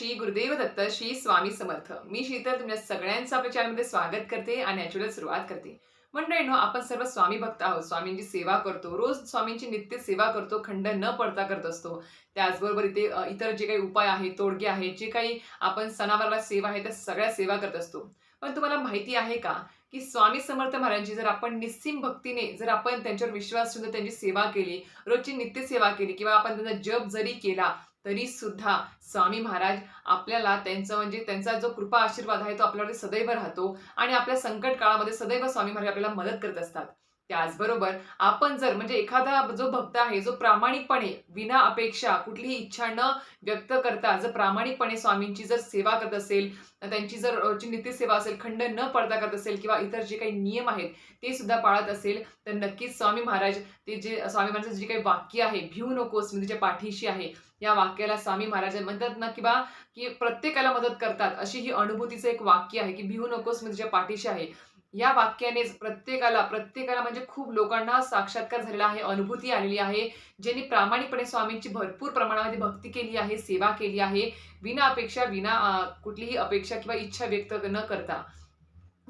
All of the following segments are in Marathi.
श्री गुरुदेव दत्त श्री स्वामी समर्थ. मी शीतल तुमच्या सगळ्यांचं आपल्या चॅनलमध्ये स्वागत करते आणि याच्यावर सुरुवात करते. मंडळीनो आपण सर्व स्वामी भक्त आहोत. स्वामींची सेवा करतो. रोज स्वामींची नित्य सेवा करतो. खंड न पडता करत असतो. त्याचबरोबर इथे इतर जे काही उपाय आहेत तोडगे आहेत जे काही आपण सणावाराला सेवा आहे त्या सगळ्या सेवा करत असतो. पण तुम्हाला माहिती आहे का की स्वामी समर्थ महाराजांची जर आपण निस्सीम भक्तीने जर आपण त्यांच्यावर विश्वास ठेवून त्यांची सेवा केली रोजची नित्य सेवा केली किंवा आपण त्यांचा जप जरी केला तरी सुद्धा स्वामी महाराज आपल्याला त्यांचं म्हणजे त्यांचा जो कृपा आशीर्वाद आहे तो आपल्यावर सदैव राहतो आणि आपल्या संकट काळामध्ये सदैव स्वामी महाराज आपल्याला मदत करत असतात. त्याचबरोबर आपण जर म्हणजे एखादा जो भक्त आहे जो प्रामाणिकपणे विना अपेक्षा कुठलीही इच्छा न व्यक्त करता जर प्रामाणिकपणे स्वामींची जर सेवा करत असेल त्यांची जर रोजची नित्य सेवा असेल खंड न पडता करत असेल किंवा इतर जे काही नियम आहेत ते सुद्धा पाळत असेल तर नक्कीच स्वामी महाराज ते जे स्वामी महाराजांचं जे काही वाक्य आहे भिवू नकोस म्हणजे पाठीशी आहे या वाक्याला स्वामी महाराज म्हणतात ना की बा की प्रत्येकाला मदत करतात. अशी ही अनुभूतीचं एक वाक्य आहे की भिवू नकोस म्हणजे मी तुझ्या पाठीशी आहे. या वाक्याने प्रत्येकाला प्रत्येकाला म्हणजे खूप लोकांना साक्षात्कार झालेला आहे अनुभूती आलेली आहे ज्यांनी प्रामाणिकपणे स्वामींची भरपूर प्रमाणामध्ये भक्ती केली आहे सेवा केली आहे विना अपेक्षा विना कुठलीही अपेक्षा किंवा इच्छा व्यक्त न करता.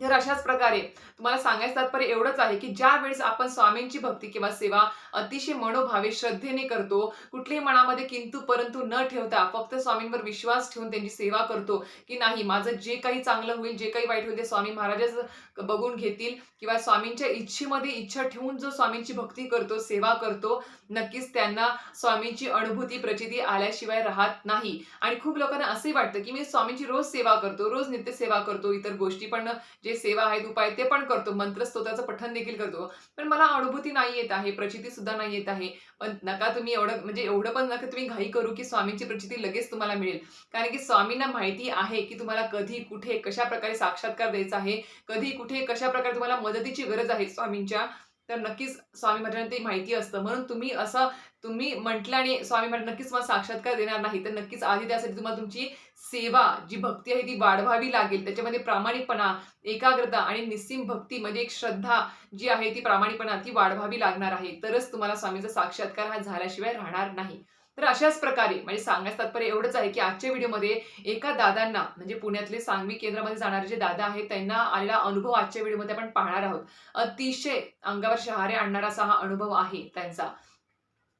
तर अशाच प्रकारे तुम्हाला सांगायचं तात्पर्य एवढंच आहे की ज्या वेळेस आपण स्वामींची भक्ती किंवा सेवा अतिशय मनोभावे श्रद्धेने करतो कुठल्याही मनामध्ये किंतु परंतु न ठेवता फक्त स्वामींवर विश्वास ठेवून त्यांची सेवा करतो की नाही माझं जे काही चांगलं होईल जे काही वाईट होईल ते स्वामी महाराजच बघून घेतील किंवा स्वामींच्या इच्छेमध्ये इच्छा ठेवून जो स्वामींची भक्ती करतो सेवा करतो नक्कीच त्यांना स्वामींची अनुभूती प्रचिती आल्याशिवाय राहत नाही. आणि खूप लोकांना असंही वाटतं की मी स्वामींची रोज सेवा करतो रोज नित्य सेवा करतो इतर गोष्टी पण जे जे सेवा आहेत उपाय ते पण करतो. मंत्रस्तोत्राचं पठन देखील करतो. पण मला अनुभूती नाही येत आहे प्रचिती सुद्धा नाही येत आहे. पण नका तुम्ही एवढं म्हणजे एवढं पण नका तुम्ही घाई करू की स्वामींची प्रचिती लगेच तुम्हाला मिळेल. कारण की स्वामींना माहिती आहे की तुम्हाला कधी कुठे कशा प्रकारे साक्षात्कार द्यायचा आहे कधी कुठे कशा प्रकारे तुम्हाला मदतीची गरज आहे स्वामींच्या. तर नक्कीच स्वामी महाराजांना ते माहिती असतं. म्हणून तुम्ही असं तुम्ही म्हटलं आणि स्वामी महाराज नक्कीच तुम्हाला साक्षात्कार देणार नाही तर नक्कीच आधी त्यासाठी तुम्हाला तुमची सेवा जी भक्ती आहे ती वाढवावी लागेल. त्याच्यामध्ये प्रामाणिकपणा एकाग्रता आणि निस्सीम भक्ती म्हणजे एक श्रद्धा जी आहे ती प्रामाणिकपणा ती वाढवावी लागणार आहे. तरच तुम्हाला स्वामीचा साक्षात्कार हा झाल्याशिवाय राहणार नाही. तर अशाच प्रकारे म्हणजे सांगण्यास तात्पर्य एवढंच आहे की आजच्या व्हिडिओमध्ये एका दादांना म्हणजे पुण्यातले सांगवी केंद्रामध्ये जाणारे जे दादा आहेत त्यांना आलेला अनुभव आजच्या व्हिडिओमध्ये आपण पाहणार आहोत. अतिशय अंगावर शहारे आणणारा असा हा अनुभव आहे त्यांचा.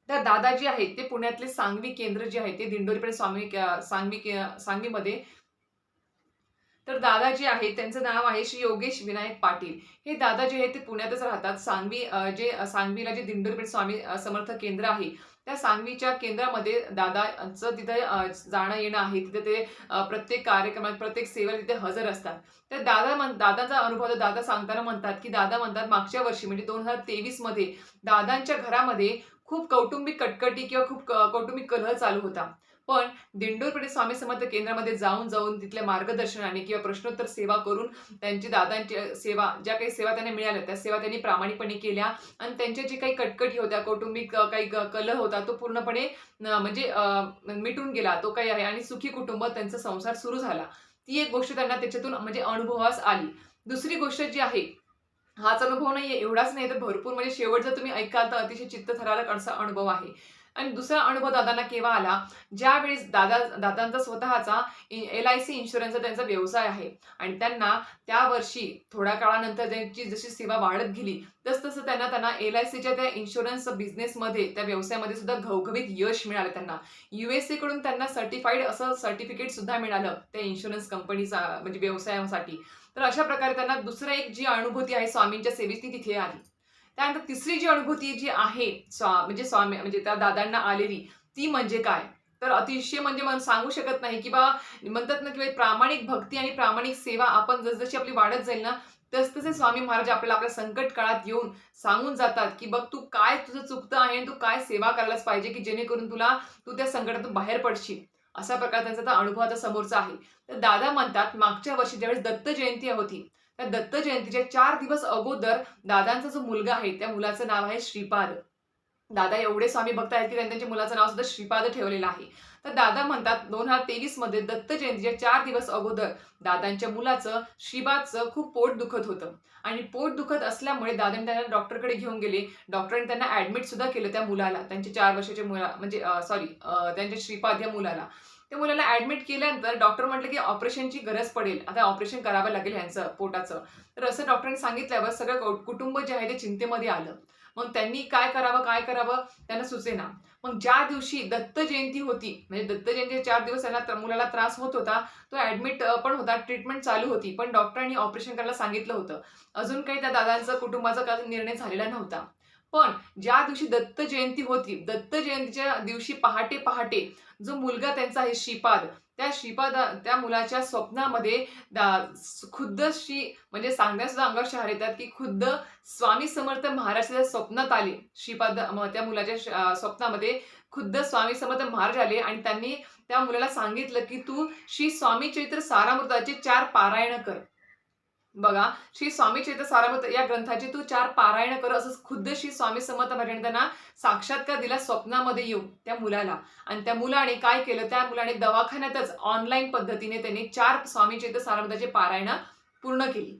तर दादा जे आहेत ते पुण्यातले सांगवी केंद्र जे आहे ते दिंडोरीकडे स्वामी सांगवी सांगवीमध्ये. तर दादा जे आहेत त्यांचं नाव आहे श्री योगेश विनायक पाटील. हे दादा जे आहेत ते पुण्यातच राहतात. सांगवी जे सांगवीला जे दिंडोरीपेठ स्वामी समर्थ केंद्र आहे त्या सांगवीच्या केंद्रामध्ये दादाचं तिथे जाणं येणं आहे. तिथे ते प्रत्येक कार्यक्रमात प्रत्येक सेवेला तिथे हजर असतात. तर दादा म्हण दादाचा अनुभव दादा सांगताना म्हणतात की दादा म्हणतात मागच्या वर्षी म्हणजे दोन हजार तेवीसमध्ये दादांच्या घरामध्ये खूप कौटुंबिक कटकटी किंवा खूप कौटुंबिक कलह चालू होता. पण दिंडोरपेठे स्वामी समर्थ केंद्रामध्ये जाऊन जाऊन तिथल्या मार्गदर्शनाने किंवा प्रश्नोत्तर सेवा करून त्यांची दादांची सेवा ज्या काही सेवा त्यांना मिळाल्या त्या सेवा त्यांनी प्रामाणिकपणे केल्या. आणि त्यांच्या जे काही कटकटी होत्या कौटुंबिक काही कलह होता तो पूर्णपणे म्हणजे मिटून गेला. तो काही आहे. आणि सुखी कुटुंब त्यांचा संसार सुरू झाला. ती एक गोष्ट त्यांना त्याच्यातून म्हणजे अनुभवास आली. दुसरी गोष्ट जी आहे हाच अनुभव नाही एवढाच नाही तर भरपूर. म्हणजे शेवट जर तुम्ही ऐकाल तर अतिशय चित्तथरारक असा अनुभव आहे. आणि दुसरा अनुभव दादांना केव्हा आला? ज्यावेळेस दादा दादांचा स्वतःचा एल आय सी इन्शुरन्सचा त्यांचा व्यवसाय आहे. आणि त्यांना त्या वर्षी थोड्या काळानंतर त्यांची जशी सेवा वाढत गेली तस तसं त्यांना त्यांना एल आय सीच्या त्या इन्शुरन्स बिझनेसमध्ये त्या व्यवसायामध्ये सुद्धा घवघवीत यश मिळालं त्यांना. युएसए कडून त्यांना सर्टिफाईड असं सर्टिफिकेट सुद्धा मिळालं त्या इन्शुरन्स कंपनीचा म्हणजे व्यवसायासाठी. तर अशा प्रकारे त्यांना दुसरं एक जी अनुभूती आहे स्वामींच्या सेवेची ती तिथे आली. त्यानंतर तिसरी जी अनुभूती जी आहे स्वा म्हणजे स्वामी म्हणजे त्या दादांना आलेली ती म्हणजे काय? तर अतिशय म्हणजे मला सांगू शकत नाही की बा म्हणतात ना की प्रामाणिक भक्ती आणि प्रामाणिक सेवा आपण जसजशी आपली वाढत जाईल ना तसतसे स्वामी महाराज आपल्याला आपल्या संकट काळात येऊन सांगून जातात की बघ तू काय तुझं चुकतं आहे आणि तू काय सेवा करायलाच पाहिजे की जेणेकरून तुला तू त्या संकटातून बाहेर पडशील. असा प्रकार त्यांचा अनुभव आता समोरचा आहे. तर दादा म्हणतात मागच्या वर्षी ज्यावेळेस दत्त जयंती होती त्या दत्त जयंतीच्या चार दिवस अगोदर दादांचा जो मुलगा आहे त्या मुलाचं नाव आहे श्रीपाद. दादा एवढे स्वामी भक्त आहेत की त्यांनी त्यांच्या मुलाचं नाव सुद्धा श्रीपाद ठेवलेलं आहे. तर दादा म्हणतात दोन हजार तेवीसमध्ये दत्त जयंतीच्या चार दिवस अगोदर दादांच्या मुलाचं श्रीपादचं खूप पोट दुखत होतं. आणि पोट दुखत असल्यामुळे दादांनी त्यांना डॉक्टरकडे घेऊन गेले. डॉक्टरांनी त्यांना ऍडमिट सुद्धा केलं त्या मुलाला त्यांच्या चार वर्षाच्या मुला म्हणजे सॉरी त्यांच्या श्रीपाद या मुलाला. त्या मुलाला ऍडमिट केल्यानंतर डॉक्टर म्हटलं की ऑपरेशनची गरज पडेल. आता ऑपरेशन करावं लागेल ह्यांचं पोटाचं. तर असं डॉक्टरांनी सांगितल्यावर सगळं कुटुंब जे आहे ते चिंतेमध्ये आलं. मग त्यांनी काय करावं काय करावं त्यांना सुचेना. मग ज्या दिवशी दत्त जयंती होती म्हणजे दत्त जयंती चार दिवस त्यांना मुलाला त्रास होत होता तो ऍडमिट पण होता ट्रीटमेंट चालू होती. पण डॉक्टरांनी ऑपरेशन करायला सांगितलं होतं. अजून काही त्या दादांचं कुटुंबाचा काही निर्णय झालेला नव्हता. पण ज्या दिवशी दत्त जयंती होती दत्त जयंतीच्या दिवशी पहाटे पहाटे जो मुलगा त्यांचा आहे श्रीपाद त्या श्रीपाद त्या मुलाच्या स्वप्नामध्ये खुद्द श्री म्हणजे सांगण्यास सुद्धा अंगावर शहर येतात की खुद्द स्वामी समर्थ महाराष्ट्राच्या स्वप्नात आले. श्रीपाद त्या मुलाच्या स्वप्नामध्ये खुद्द स्वामी समर्थ महाराज आले आणि त्यांनी त्या मुलाला सांगितलं की तू श्री स्वामी चरित्र सारामृताचे चार पारायण कर. बघा श्री स्वामी चेत सारामृत या ग्रंथाचे तू चार पारायण कर असं खुद्द श्री स्वामी समर्थ महाराजांनी त्यांना साक्षात्कार दिला स्वप्नामध्ये येऊ त्या मुलाला. आणि त्या मुलाने काय केलं? त्या मुलाने दवाखान्यातच ऑनलाईन पद्धतीने त्यांनी चार स्वामी चेत सारामृताचे पारायण पूर्ण केली.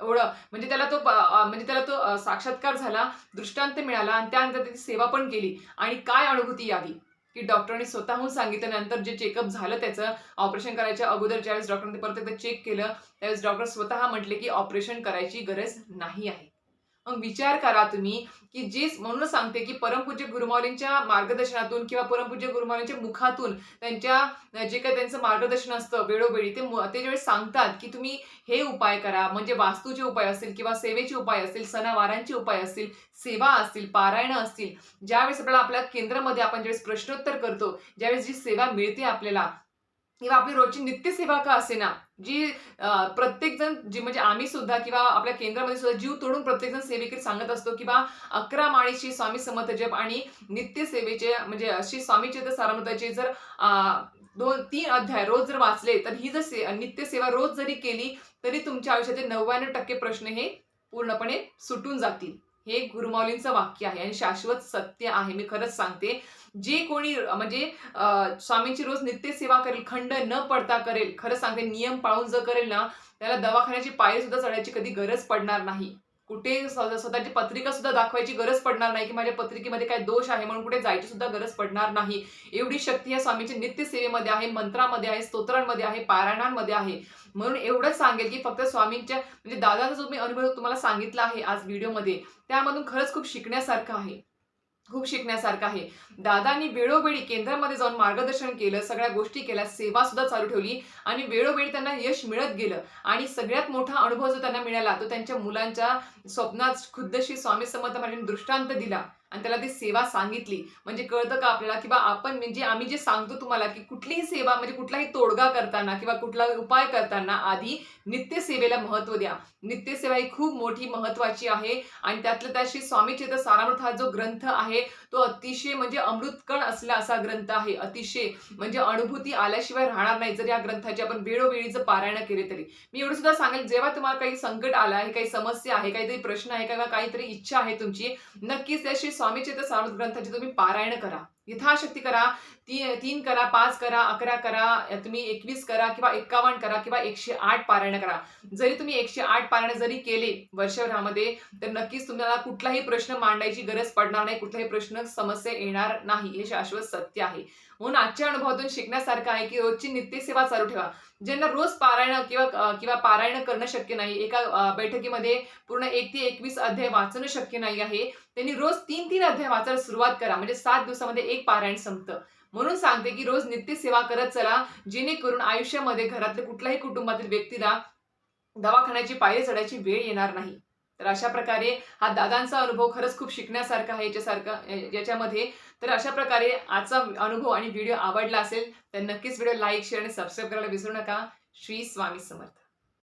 एवढं. म्हणजे त्याला तो म्हणजे त्याला तो साक्षात्कार झाला दृष्टांत मिळाला आणि त्यानंतर त्याची सेवा पण केली. आणि काय अनुभूती यावी? की डॉक्टरांनी स्वतःहून सांगितलं नंतर जे चेकअप झालं त्याचं ऑपरेशन करायच्या अगोदर ज्यावेळेस डॉक्टरांनी परत एकदा चेक केलं त्यावेळेस डॉक्टर स्वतः म्हटले की ऑपरेशन करायची गरज नाही आहे. मग विचार करा तुम्ही की जी म्हणूनच सांगते की परमपूज्य गुरुमाऊलींच्या मार्गदर्शनातून किंवा परमपूज्य गुरुमाऊलींच्या मुखातून त्यांच्या जे काही त्यांचं मार्गदर्शन असतं वेळोवेळी ते ते ज्यावेळेस सांगतात की तुम्ही हे उपाय करा म्हणजे वास्तूचे उपाय असतील किंवा सेवेचे उपाय असतील सणावारांचे उपाय असतील सेवा असतील पारायणं असतील ज्यावेळेस आपल्याला आपल्या केंद्रामध्ये आपण ज्यावेळेस प्रश्नोत्तर करतो ज्यावेळेस जी सेवा मिळते आपल्याला किंवा आपली रोजची नित्यसेवा का असे ना जी प्रत्येकजण जी म्हणजे आम्ही सुद्धा किंवा आपल्या केंद्रामध्ये सुद्धा जीव तोडून प्रत्येकजण सेवेकरी सांगत असतो किंवा अकरा माळीची स्वामी समर्थ जप आणि नित्यसेवेचे म्हणजे श्री स्वामी चेत सारमताचे जर दोन तीन अध्याय रोज जर वाचले तर ही जर से नित्यसेवा रोज जरी केली तरी तुमच्या आयुष्याचे नव्याण्णव टक्के प्रश्न हे पूर्णपणे सुटून जातील. हे गुरुमाऊलींचं वाक्य आहे आणि शाश्वत सत्य आहे. मी खरंच सांगते जे कोणी म्हणजे स्वामींची रोज नित्य सेवा करेल खंड न पडता करेल खरं सांगते नियम पाळून जर करेल ना त्याला दवाखान्याची पायरी सुद्धा चढायची कधी गरज पडणार नाही. कुठे स्वतःची पत्रिका सुद्धा दाखवायची गरज पडणार नाही की माझ्या पत्रिकेमध्ये काय दोष आहे म्हणून कुठे जायची सुद्धा गरज पडणार नाही. एवढी शक्ती या स्वामीची नित्य सेवेमध्ये आहे मंत्रामध्ये आहे स्तोत्रांमध्ये आहे पारायणांमध्ये आहे. म्हणून एवढंच सांगेल की फक्त स्वामींच्या म्हणजे दादाचा जो मी अनुभव तुम्हाला सांगितला आहे आज व्हिडिओमध्ये त्यामधून खरंच खूप शिकण्यासारखं आहे. खूप शिकण्यासारखं आहे. दादांनी वेळोवेळी केंद्रामध्ये जाऊन मार्गदर्शन केलं सगळ्या गोष्टी केल्या सेवा सुद्धा चालू ठेवली आणि वेळोवेळी त्यांना यश मिळत गेलं. आणि सगळ्यात मोठा अनुभव जो त्यांना मिळाला तो त्यांच्या मुलांच्या स्वप्नात खुद्दशी स्वामी समर्थ दृष्टांत दिला. आणि त्याला ती सेवा सांगितली. म्हणजे कळतं का आपल्याला? किंवा आपण म्हणजे आम्ही जे सांगतो तुम्हाला की कुठलीही सेवा म्हणजे कुठलाही तोडगा करताना किंवा कुठलाही उपाय करताना आधी नित्य सेवेला महत्त्व द्या. नित्यसेवा ही खूप मोठी महत्वाची आहे. आणि त्यातल्या त्याशी स्वामी चेत सारामृत हा जो ग्रंथ आहे तो अतिशय म्हणजे अमृतकण असला असा ग्रंथ आहे. अतिशय म्हणजे अनुभूती आल्याशिवाय राहणार नाही जर या ग्रंथाची आपण वेळोवेळीचं पारायण केले तरी. मी एवढं सुद्धा सांगेल जेव्हा तुम्हाला काही संकट आलं आहे काही समस्या आहे काहीतरी प्रश्न आहे किंवा काहीतरी इच्छा आहे तुमची नक्कीच त्याशी स्वामी चेत सारामृत ग्रंथाची तुम्ही पारायण करा. यथाशक्ती करा ती तीन करा पाच करा अकरा करा तुम्ही एकवीस करा किंवा एक्कावन्न करा किंवा एकशे आठ पारायण करा. जरी तुम्ही एकशे आठ पारायण जरी केले वर्षभरामध्ये तर नक्कीच तुम्हाला कुठलाही प्रश्न मांडायची गरज पडणार नाही कुठलाही प्रश्न समस्या येणार नाही हे शाश्वत सत्य आहे. म्हणून आजच्या अनुभवातून शिकण्यासारखं आहे की रोजची नित्यसेवा चालू ठेवा. ज्यांना रोज पारायण किंवा किंवा पारायण करणं शक्य नाही एका बैठकीमध्ये पूर्ण एक ते एकवीस अध्याय वाचणं शक्य नाही आहे त्यांनी रोज तीन तीन अध्याय वाचायला सुरुवात करा. म्हणजे सात दिवसामध्ये एक पारायण संपतं. म्हणून सांगते की रोज नित्य सेवा करत चला जेणेकरून आयुष्यामध्ये घरातल्या कुठल्याही कुटुंबातील व्यक्तीला दवाखान्याची पायरी चढायची वेळ येणार नाही. तर अशा प्रकारे हा दादांचा अनुभव खरंच खूप शिकण्यासारखा आहे याच्यासारखा याच्यामध्ये. तर अशा प्रकारे आजचा अनुभव आणि व्हिडिओ आवडला असेल तर नक्कीच व्हिडिओ लाईक शेअर आणि सबस्क्राईब करायला विसरू नका. श्री स्वामी समर्थ.